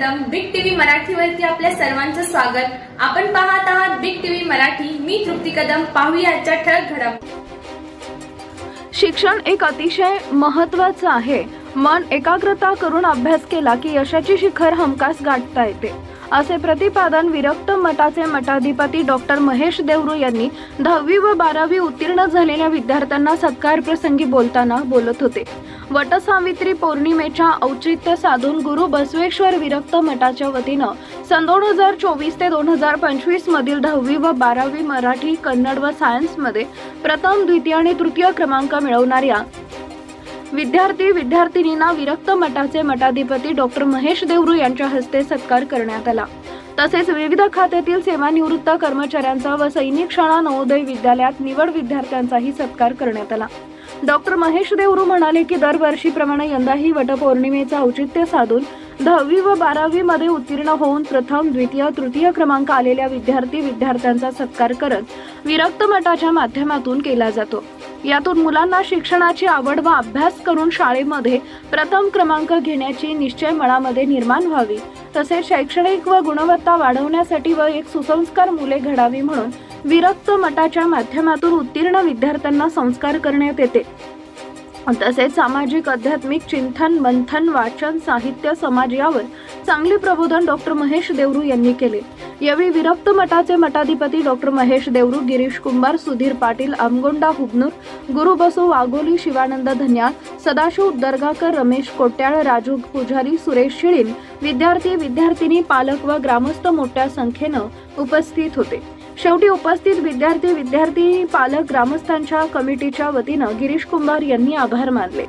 मराठीवरती आपल्या सर्वांचं स्वागत. आपण पाहत आहात बिग टीव्ही मराठी. मी तृप्ती कदम. पाहूया आजच्या ठळक घडम. शिक्षण एक अतिशय महत्वाचं आहे. मन एकाग्रता करून अभ्यास केला की यशाची शिखर हमखास गाठता येते. असे प्रतिपादन विरक्त मठाचे मठाधिपती डॉक्टर महेश देवरू यांनी दहावी व बारावी उत्तीर्ण झालेल्या विद्यार्थ्यांना सत्कार प्रसंगी बोलताना बोलत होते. वटसावित्री पौर्णिमेच्या औचित्य साधून गुरु बसवेश्वर विरक्त मठाच्या वतीनं सन दोन हजार चोवीस ते दोन हजार पंचवीस मधील दहावी व बारावी मराठी कन्नड व सायन्समध्ये प्रथम द्वितीय आणि तृतीय क्रमांक मिळवणाऱ्या विद्यार्थी विद्यार्थिनींना विरक्त मठाचे मठाधिपती डॉक्टर महेश देवरू यांच्या हस्ते सत्कार करण्यात आला. तसेच विविध खात्यातील सेवानिवृत्त कर्मचाऱ्यांचा व सैनिक शाळा नवोदय विद्यालयात निवड विद्यार्थ्यांचाही सत्कार करण्यात आला. डॉक्टर महेश देवरू म्हणाले की दरवर्षीप्रमाणे यंदाही वटपौर्णिमेचं औचित्य साधून दहावी व बारावी मध्ये उत्तीर्ण होऊन प्रथम द्वितीय तृतीय क्रमांक आलेल्या विद्यार्थी विद्यार्थ्यांचा सत्कार करत विरक्त मठाच्या माध्यमातून केला जातो. यातून मुलांना शिक्षणाची आवड व अभ्यास करून शाळेमध्ये प्रथम क्रमांक घेण्याची निश्चय मनामध्ये निर्माण व्हावी. तसेच शैक्षणिक व गुणवत्ता वाढवण्यासाठी व एक सुसंस्कार मुले घडावी म्हणून विरक्त मठाच्या माध्यमातून उत्तीर्ण विद्यार्थ्यांना संस्कार करण्यात येते. तसेच सामाजिक आध्यात्मिक चिंतन मंथन वाचन साहित्य समाज यावर चांगले प्रबोधन डॉक्टर महेश देवरू यांनी केले. यावेळी विरक्त मठाचे मठाधिपती डॉक्टर महेश देवरू गिरीश कुंभार सुधीर पाटील आमगोंडा हुबनूर गुरु बसू वाघोली शिवानंद धन्याळ सदाशिव दर्गाकर रमेश कोट्याळ राजू पुजारी सुरेश शिळीन विद्यार्थी विद्यार्थिनी पालक व ग्रामस्थ मोठ्या संख्येनं उपस्थित होते. शेवटी उपस्थित विद्यार्थी विद्यार्थी पालक ग्रामस्थांच्या कमिटीच्या वतीनं गिरीश कुंभार यांनी आभार मानले.